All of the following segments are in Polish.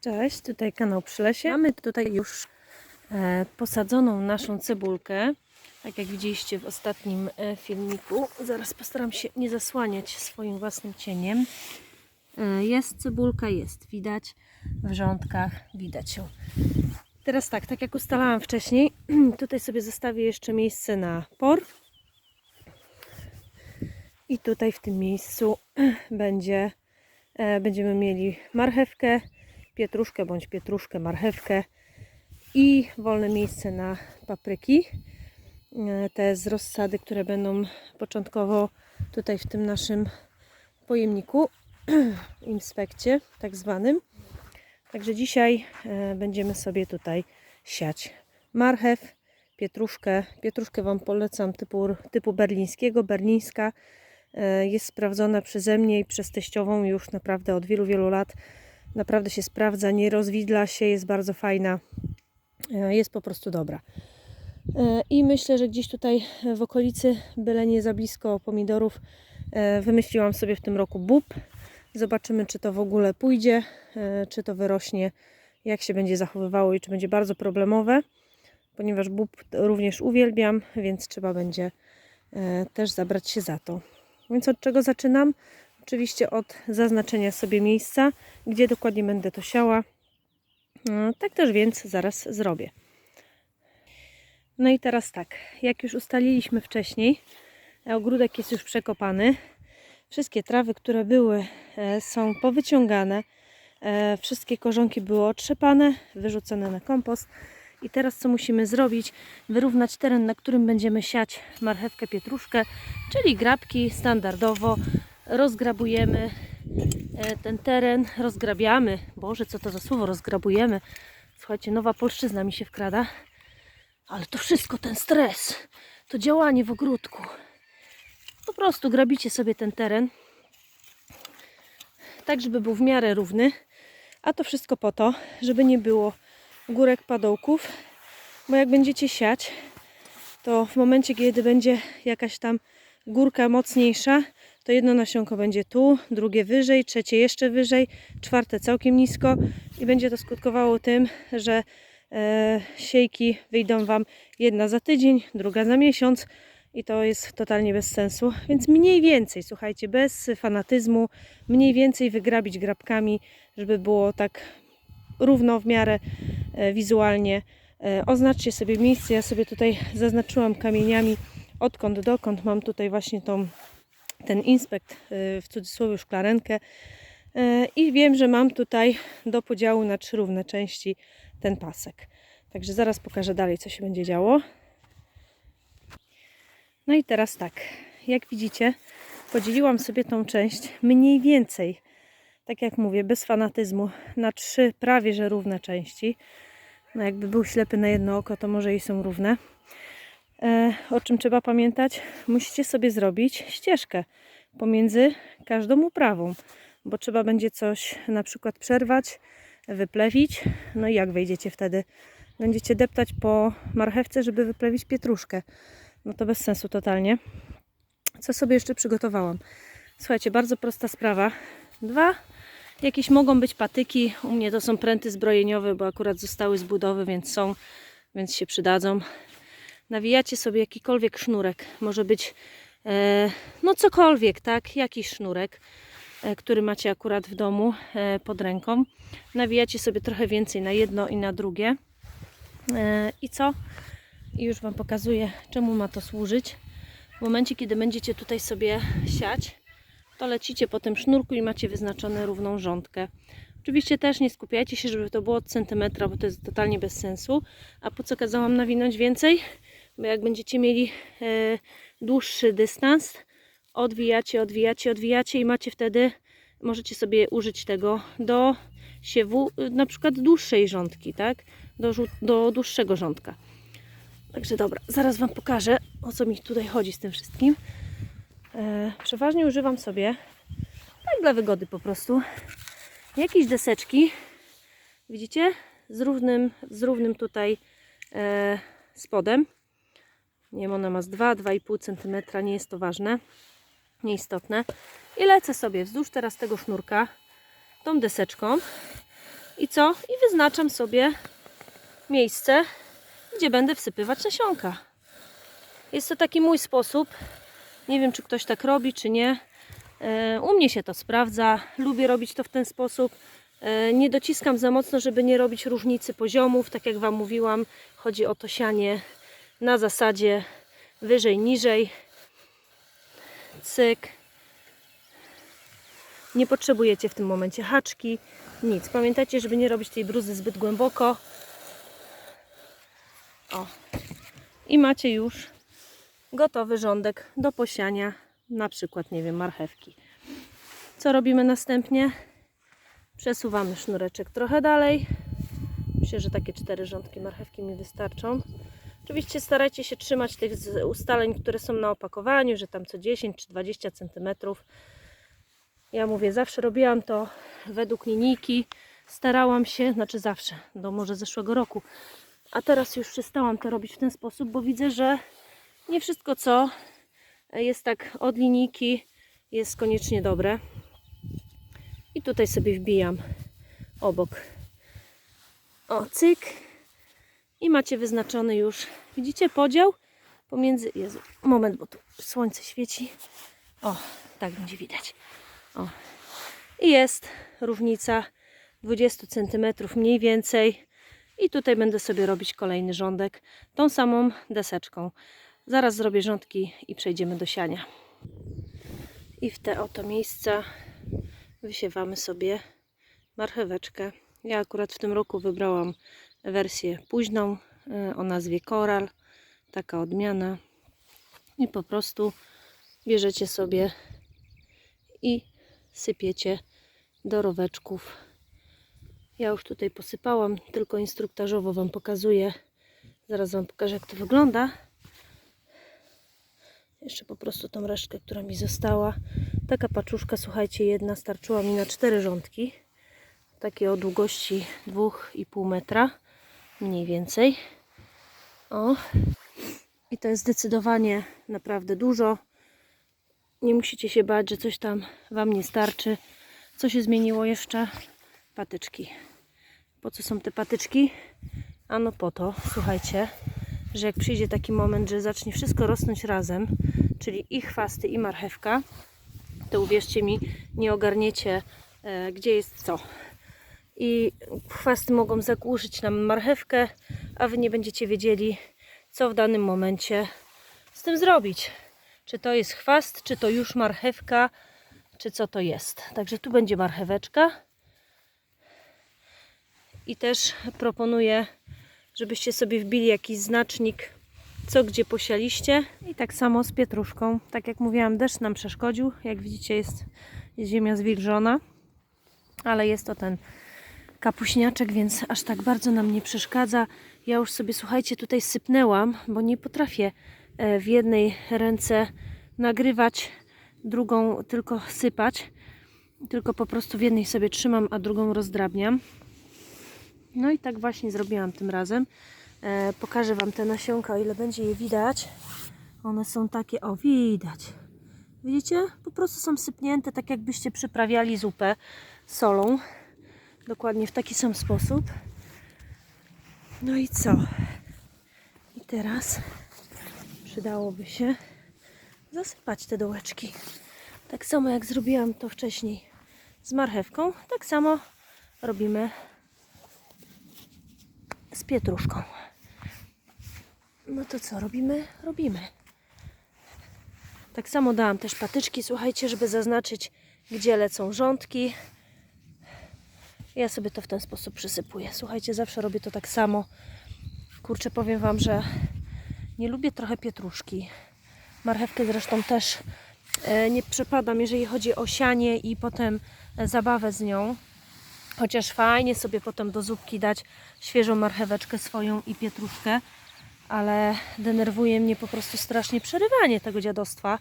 Cześć, tutaj kanał Przy Lesie. Mamy tutaj już e, posadzoną naszą cebulkę. Tak jak widzieliście w ostatnim e, filmiku. Zaraz postaram się nie zasłaniać swoim własnym cieniem. E, jest cebulka, jest. Widać w rządkach, widać ją. Teraz tak, tak jak ustalałam wcześniej, tutaj sobie zostawię jeszcze miejsce na por. I tutaj w tym miejscu będzie, będziemy mieli marchewkę, pietruszkę bądź pietruszkę, marchewkę i wolne miejsce na papryki. E, Te z rozsady, które będą początkowo tutaj w tym naszym pojemniku, inspekcie tak zwanym. Także dzisiaj e, będziemy sobie tutaj siać marchew, pietruszkę. Pietruszkę Wam polecam typu, typu berlińskiego. Berlińska e, jest sprawdzona przeze mnie i przez teściową już naprawdę od wielu, wielu lat. Naprawdę się sprawdza, nie rozwidla się, jest bardzo fajna. E, Jest po prostu dobra. E, I myślę, że gdzieś tutaj w okolicy, byle nie za blisko pomidorów, e, wymyśliłam sobie w tym roku bób. Zobaczymy, czy to w ogóle pójdzie, czy to wyrośnie, jak się będzie zachowywało i czy będzie bardzo problemowe, ponieważ bób również uwielbiam, więc trzeba będzie też zabrać się za to. Więc od czego zaczynam? Oczywiście od zaznaczenia sobie miejsca, gdzie dokładnie będę to siała. E, Tak też więc zaraz zrobię. No i teraz tak, jak już ustaliliśmy wcześniej, e, ogródek jest już przekopany. Wszystkie trawy, które były, e, są powyciągane. E, Wszystkie korzonki były otrzepane, wyrzucone na kompost. I teraz co musimy zrobić? Wyrównać teren, na którym będziemy siać marchewkę, pietruszkę, czyli grabki standardowo. Rozgrabujemy e, ten teren, rozgrabiamy. Boże, co to za słowo, rozgrabujemy. Słuchajcie, nowa polszczyzna mi się wkrada. Ale to wszystko ten stres, to działanie w ogródku. Po prostu grabicie sobie ten teren, tak żeby był w miarę równy, a to wszystko po to, żeby nie było górek padołków, bo jak będziecie siać, to w momencie, kiedy będzie jakaś tam górka mocniejsza, to jedno nasionko będzie tu, drugie wyżej, trzecie jeszcze wyżej, czwarte całkiem nisko i będzie to skutkowało tym, że e, siejki wyjdą Wam jedna za tydzień, druga za miesiąc i to jest totalnie bez sensu. Więc mniej więcej, słuchajcie, bez fanatyzmu, mniej więcej wygrabić grabkami, żeby było tak równo w miarę e, wizualnie. E, oznaczcie sobie miejsce. Ja sobie tutaj zaznaczyłam kamieniami odkąd dokąd. Mam tutaj właśnie tą, ten inspekt, e, w cudzysłowie szklarenkę. E, I wiem, że mam tutaj do podziału na trzy równe części ten pasek. Także zaraz pokażę dalej, co się będzie działo. No i teraz tak, jak widzicie, podzieliłam sobie tą część mniej więcej, tak jak mówię, bez fanatyzmu, na trzy prawie że równe części. No jakby był ślepy na jedno oko, to może i są równe. E, o czym trzeba pamiętać? Musicie sobie zrobić ścieżkę pomiędzy każdą uprawą, bo trzeba będzie coś na przykład przerwać, wyplewić. No i jak wejdziecie wtedy? Będziecie deptać po marchewce, żeby wyplewić pietruszkę. No to bez sensu totalnie. Co sobie jeszcze przygotowałam? Słuchajcie, bardzo prosta sprawa. Dwa, jakieś mogą być patyki. U mnie to są pręty zbrojeniowe, bo akurat zostały z budowy, więc są, więc się przydadzą. Nawijacie sobie jakikolwiek sznurek. Może być e, no cokolwiek, tak? Jakiś sznurek, e, który macie akurat w domu e, pod ręką. Nawijacie sobie trochę więcej na jedno i na drugie. I co? I już Wam pokazuję, czemu ma to służyć. W momencie, kiedy będziecie tutaj sobie siać, to lecicie po tym sznurku i macie wyznaczone równą rządkę. Oczywiście też nie skupiajcie się, żeby to było od centymetra, bo to jest totalnie bez sensu. A po co kazałam nawinąć więcej? Bo jak będziecie mieli e, dłuższy dystans, odwijacie, odwijacie, odwijacie i macie wtedy, możecie sobie użyć tego do siewu, na przykład dłuższej rządki, tak? Do, do dłuższego rządka. Także dobra, zaraz Wam pokażę, o co mi tutaj chodzi z tym wszystkim. E, przeważnie używam sobie, tak dla wygody po prostu, jakieś deseczki, widzicie, z równym, z równym tutaj e, spodem. Nie wiem, ona ma z 2-2,5 cm, nie jest to ważne, nieistotne. I lecę sobie wzdłuż teraz tego sznurka tą deseczką I co? I wyznaczam sobie miejsce, gdzie będę wsypywać nasionka. Jest to taki mój sposób. Nie wiem, czy ktoś tak robi, czy nie. E, U mnie się to sprawdza. Lubię robić to w ten sposób. E, Nie dociskam za mocno, żeby nie robić różnicy poziomów. Tak jak Wam mówiłam, chodzi o to sianie na zasadzie wyżej, niżej. Cyk. Nie potrzebujecie w tym momencie haczki, nic. Pamiętajcie, żeby nie robić tej bruzy zbyt głęboko. O. I macie już gotowy rządek do posiania, na przykład, nie wiem, marchewki. Co robimy następnie? Przesuwamy sznureczek trochę dalej. Myślę, że takie cztery rządki marchewki mi wystarczą. Oczywiście starajcie się trzymać tych ustaleń, które są na opakowaniu, że tam co 10 czy 20 cm. Ja mówię, zawsze robiłam to według linijki. Starałam się, znaczy zawsze, do może zeszłego roku. A teraz już przestałam to robić w ten sposób, bo widzę, że nie wszystko co jest tak od linijki jest koniecznie dobre. I tutaj sobie wbijam obok. O, cyk. I macie wyznaczony już, widzicie, podział pomiędzy, Jezu, moment, bo tu słońce świeci. O, tak będzie widać. O. I jest różnica 20 cm mniej więcej. I tutaj będę sobie robić kolejny rządek tą samą deseczką. Zaraz zrobię rządki i przejdziemy do siania. I w te oto miejsca wysiewamy sobie marcheweczkę. Ja akurat w tym roku wybrałam wersję późną e, o nazwie Coral. Taka odmiana. I po prostu bierzecie sobie i sypiecie do roweczków. Ja już tutaj posypałam, tylko instruktażowo Wam pokazuję. Zaraz Wam pokażę, jak to wygląda. Jeszcze po prostu tą resztkę, która mi została. Taka paczuszka, słuchajcie, jedna starczyła mi na cztery rządki. Takie o długości 2,5 metra, mniej więcej. O. I to jest zdecydowanie naprawdę dużo. Nie musicie się bać, że coś tam Wam nie starczy. Co się zmieniło jeszcze? Patyczki. Po co są te patyczki? Ano po to, słuchajcie, że jak przyjdzie taki moment, że zacznie wszystko rosnąć razem, czyli i chwasty, i marchewka, to uwierzcie mi, nie ogarniecie, e, gdzie jest co. I chwasty mogą zagłuszyć nam marchewkę, a Wy nie będziecie wiedzieli, co w danym momencie z tym zrobić. Czy to jest chwast, czy to już marchewka, czy co to jest. Także tu będzie marcheweczka. I też proponuję, żebyście sobie wbili jakiś znacznik, co gdzie posialiście. I tak samo z pietruszką. Tak jak mówiłam, deszcz nam przeszkodził. Jak widzicie, jest, jest ziemia zwilżona, ale jest to ten kapuśniaczek, więc aż tak bardzo nam nie przeszkadza. Ja już sobie, słuchajcie, tutaj sypnęłam, bo nie potrafię e, w jednej ręce nagrywać, drugą tylko sypać. Tylko po prostu w jednej sobie trzymam, a drugą rozdrabniam. No i tak właśnie zrobiłam tym razem. E, pokażę Wam te nasionka, o ile będzie je widać. One są takie, o widać. Widzicie? Po prostu są sypnięte, tak jakbyście przyprawiali zupę solą. Dokładnie w taki sam sposób. No i co? I teraz przydałoby się zasypać te dołeczki. Tak samo jak zrobiłam to wcześniej z marchewką, tak samo robimy z pietruszką. No to co robimy? Robimy. Tak samo dałam też patyczki, słuchajcie, żeby zaznaczyć, gdzie lecą rządki. Ja sobie to w ten sposób przysypuję. Słuchajcie, zawsze robię to tak samo. Kurczę, powiem Wam, że nie lubię trochę pietruszki. Marchewkę zresztą też e, nie przepadam, jeżeli chodzi o sianie i potem zabawę z nią. Chociaż fajnie sobie potem do zupki dać świeżą marcheweczkę swoją i pietruszkę, ale denerwuje mnie po prostu strasznie przerywanie tego dziadostwa,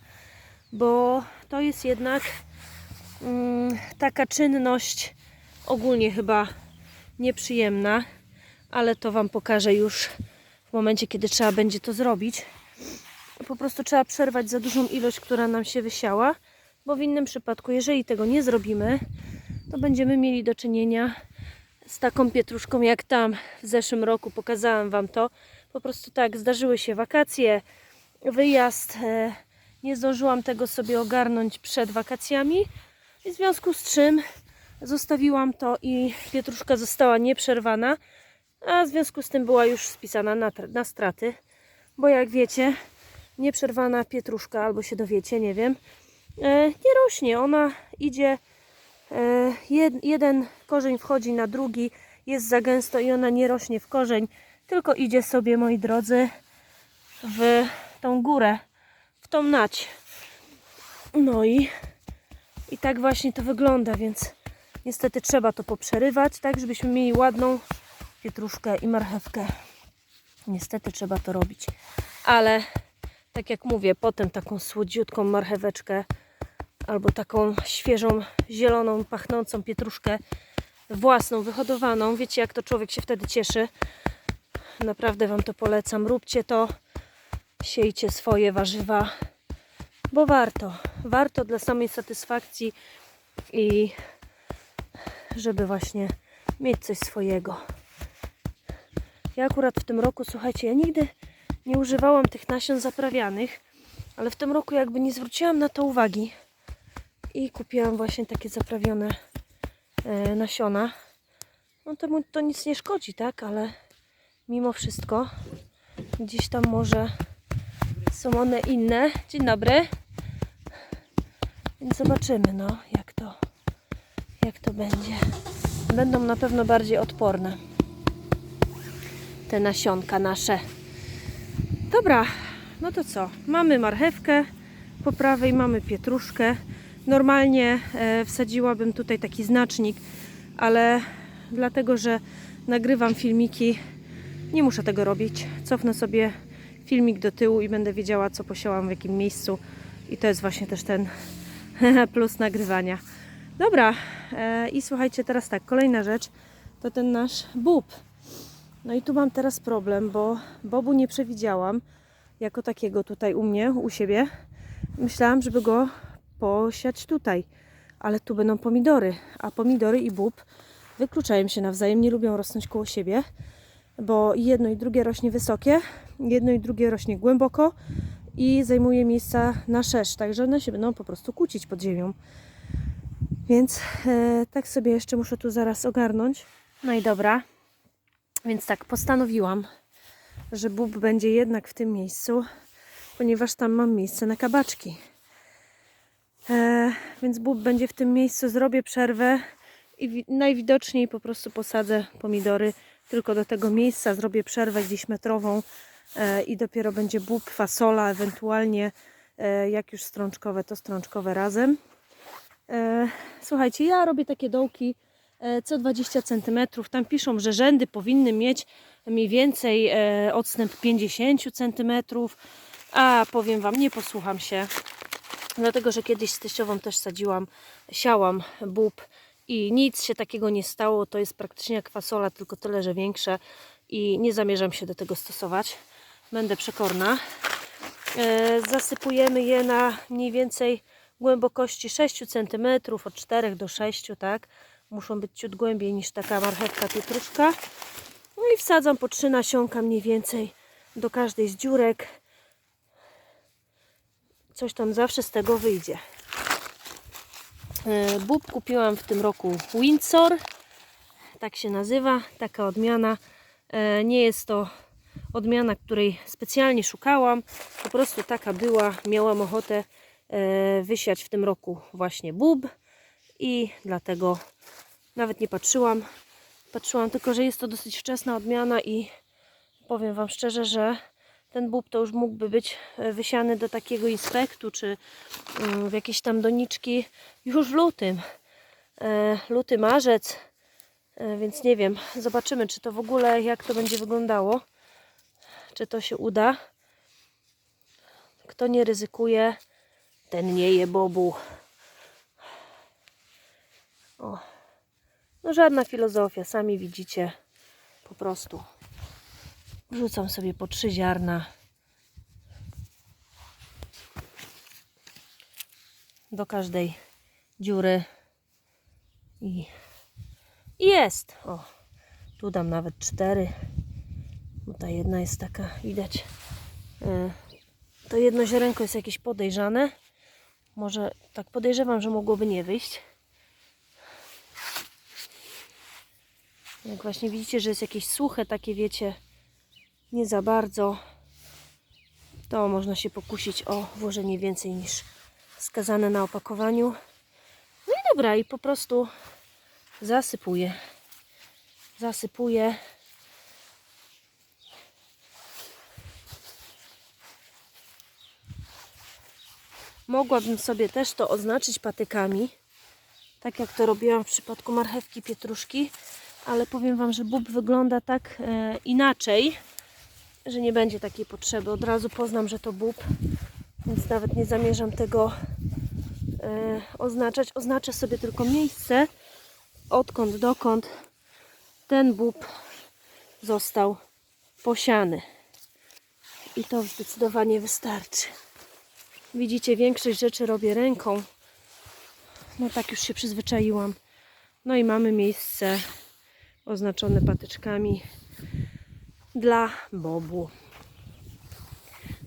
bo to jest jednak mm, taka czynność ogólnie chyba nieprzyjemna, ale to Wam pokażę już w momencie, kiedy trzeba będzie to zrobić. Po prostu trzeba przerwać za dużą ilość, która nam się wysiała, bo w innym przypadku, jeżeli tego nie zrobimy, to będziemy mieli do czynienia z taką pietruszką jak tam w zeszłym roku. Pokazałam Wam to. Po prostu tak, zdarzyły się wakacje, wyjazd. E, nie zdążyłam tego sobie ogarnąć przed wakacjami. W związku z czym zostawiłam to i pietruszka została nieprzerwana, a w związku z tym była już spisana na, na straty. Bo jak wiecie, nieprzerwana pietruszka, albo się dowiecie, nie wiem, e, nie rośnie. Ona idzie, e, jed, jeden korzeń wchodzi na drugi, jest za gęsto i ona nie rośnie w korzeń, tylko idzie sobie, moi drodzy, w tą górę, w tą nać. No i, i tak właśnie to wygląda, więc niestety trzeba to poprzerywać, tak żebyśmy mieli ładną pietruszkę i marchewkę. Niestety trzeba to robić. Ale tak jak mówię, potem taką słodziutką marcheweczkę albo taką świeżą, zieloną, pachnącą pietruszkę własną, wyhodowaną. Wiecie, jak to człowiek się wtedy cieszy. Naprawdę Wam to polecam. Róbcie to, siejcie swoje warzywa, bo warto. Warto dla samej satysfakcji i żeby właśnie mieć coś swojego. Ja akurat w tym roku, słuchajcie, ja nigdy nie używałam tych nasion zaprawianych, ale w tym roku jakby nie zwróciłam na to uwagi i kupiłam właśnie takie zaprawione e, nasiona. No to, to nic nie szkodzi, tak? Ale mimo wszystko gdzieś tam może są one inne. Dzień dobry. Więc zobaczymy, no, jak to, będzie. Będą na pewno bardziej odporne te nasionka nasze. Dobra, no to co? Mamy marchewkę, po prawej mamy pietruszkę. Normalnie e, wsadziłabym tutaj taki znacznik, ale dlatego, że nagrywam filmiki, nie muszę tego robić. Cofnę sobie filmik do tyłu i będę wiedziała, co posiałam w jakim miejscu. I to jest właśnie też ten plus nagrywania. Dobra, e, i słuchajcie, teraz tak, kolejna rzecz to ten nasz bób. No i tu mam teraz problem, bo bobu nie przewidziałam jako takiego tutaj u mnie, u siebie. Myślałam, żeby go posiać tutaj, ale tu będą pomidory, a pomidory i bób wykluczają się nawzajem, nie lubią rosnąć koło siebie, bo jedno i drugie rośnie wysokie, jedno i drugie rośnie głęboko i zajmuje miejsca na szerz, także one się będą po prostu kłócić pod ziemią. Więc e, tak sobie jeszcze muszę tu zaraz ogarnąć. No i dobra, więc tak, postanowiłam, że bób będzie jednak w tym miejscu, ponieważ tam mam miejsce na kabaczki. E, więc bób będzie w tym miejscu, zrobię przerwę i wi- najwidoczniej po prostu posadzę pomidory tylko do tego miejsca, zrobię przerwę gdzieś metrową e, i dopiero będzie bób, fasola, ewentualnie e, jak już strączkowe, to strączkowe razem. E, słuchajcie, ja robię takie dołki e, co 20 cm. Tam piszą, że rzędy powinny mieć mniej więcej e, odstęp 50 cm. A powiem Wam, nie posłucham się. Dlatego, że kiedyś z teściową też sadziłam, siałam bób i nic się takiego nie stało. To jest praktycznie jak fasola, tylko tyle, że większe i nie zamierzam się do tego stosować. Będę przekorna. Zasypujemy je na mniej więcej głębokości 6 cm, od 4 do 6, tak? Muszą być ciut głębiej niż taka marchewka pietruszka. No i wsadzam po 3 nasionka mniej więcej do każdej z dziurek. Coś tam zawsze z tego wyjdzie. E, Bób kupiłam w tym roku Windsor. Tak się nazywa, taka odmiana. E, Nie jest to odmiana, której specjalnie szukałam. Po prostu taka była. Miałam ochotę wysiać w tym roku właśnie bób i dlatego nawet nie patrzyłam. Patrzyłam tylko, że jest to dosyć wczesna odmiana i powiem Wam szczerze, że ten bób to już mógłby być e, wysiany do takiego inspektu czy mm, w jakieś tam doniczki już w lutym. E, Luty, marzec, E, więc nie wiem. Zobaczymy, czy to w ogóle jak to będzie wyglądało. Czy to się uda. Kto nie ryzykuje, ten nie je bobu. O. No żadna filozofia, sami widzicie. Po prostu. Wrzucam sobie po trzy ziarna. Do każdej dziury. I, jest. O. Tu dam nawet cztery, bo ta jedna jest taka, widać. e, To jedno ziarenko jest jakieś podejrzane. Może tak podejrzewam, że mogłoby nie wyjść. Jak właśnie widzicie, że jest jakieś suche, takie wiecie, nie za bardzo, to można się pokusić o włożenie więcej niż wskazane na opakowaniu. No i dobra, i po prostu zasypuję. Zasypuję. Mogłabym sobie też to oznaczyć patykami, tak jak to robiłam w przypadku marchewki pietruszki, ale powiem Wam, że bób wygląda tak e, inaczej, że nie będzie takiej potrzeby. Od razu poznam, że to bób, więc nawet nie zamierzam tego e, oznaczać. Oznaczę sobie tylko miejsce, odkąd dokąd ten bób został posiany. I to zdecydowanie wystarczy. Widzicie, większość rzeczy robię ręką. No tak już się przyzwyczaiłam. No i mamy miejsce oznaczone patyczkami dla bobu.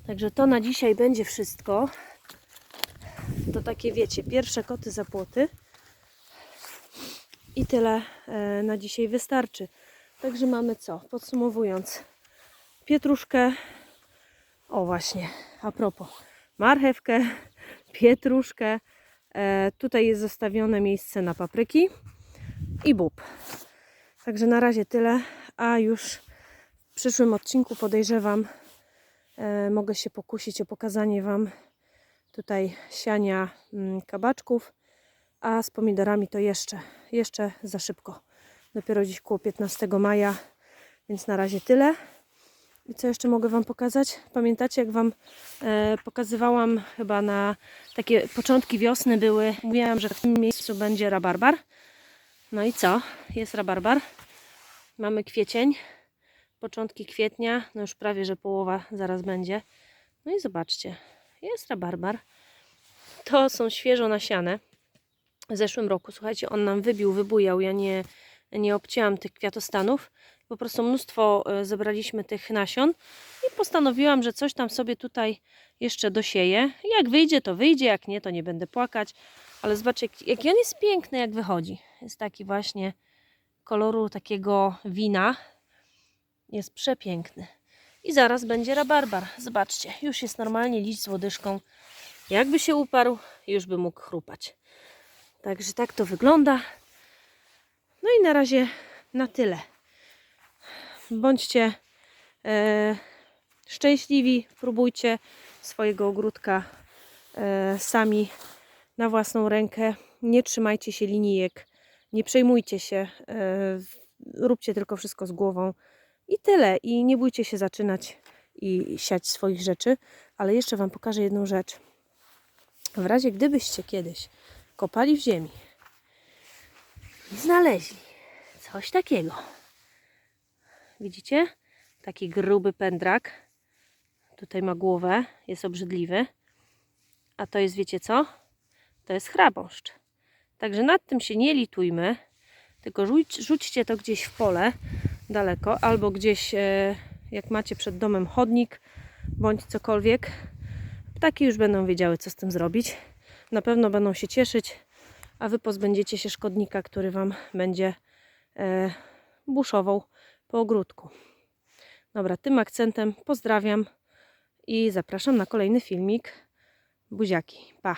Także to na dzisiaj będzie wszystko. To takie wiecie, pierwsze koty za płoty. I tyle e, na dzisiaj wystarczy. Także mamy co? Podsumowując, pietruszkę. O właśnie, a propos, marchewkę, pietruszkę. E, tutaj jest zostawione miejsce na papryki i bób. Także na razie tyle, a już w przyszłym odcinku podejrzewam, e, mogę się pokusić o pokazanie Wam tutaj siania mm, kabaczków, a z pomidorami to jeszcze, jeszcze za szybko. Dopiero dziś koło 15 maja, więc na razie tyle. I co jeszcze mogę Wam pokazać? Pamiętacie, jak Wam e, pokazywałam chyba na takie początki wiosny były, mówiłam, że w tym miejscu będzie rabarbar. No i co? Jest rabarbar. Mamy kwiecień, początki kwietnia, no już prawie, że połowa zaraz będzie. No i zobaczcie, jest rabarbar. To są świeżo nasiane. W zeszłym roku, słuchajcie, on nam wybił, wybujał. Ja nie, nie obcięłam tych kwiatostanów. Po prostu mnóstwo e, zebraliśmy tych nasion i postanowiłam, że coś tam sobie tutaj jeszcze dosieję. Jak wyjdzie, to wyjdzie, jak nie, to nie będę płakać. Ale zobaczcie, jak, jaki on jest piękny, jak wychodzi. Jest taki właśnie koloru takiego wina. Jest przepiękny. I zaraz będzie rabarbar. Zobaczcie, już jest normalnie liść z łodyżką. Jakby się uparł, już by mógł chrupać. Także tak to wygląda. No i na razie na tyle. Bądźcie e, szczęśliwi, próbujcie swojego ogródka e, sami na własną rękę. Nie trzymajcie się linijek, nie przejmujcie się, e, róbcie tylko wszystko z głową i tyle. I nie bójcie się zaczynać i siać swoich rzeczy. Ale jeszcze Wam pokażę jedną rzecz. W razie gdybyście kiedyś kopali w ziemi i znaleźli coś takiego. Widzicie? Taki gruby pędrak. Tutaj ma głowę, jest obrzydliwy. A to jest, wiecie co? To jest chrabąszcz. Także nad tym się nie litujmy, tylko rzuć, rzućcie to gdzieś w pole daleko, albo gdzieś, e, jak macie przed domem chodnik, bądź cokolwiek. Ptaki już będą wiedziały, co z tym zrobić. Na pewno będą się cieszyć, a Wy pozbędziecie się szkodnika, który Wam będzie e, buszował po ogródku. Dobra, tym akcentem pozdrawiam i zapraszam na kolejny filmik. Buziaki, pa!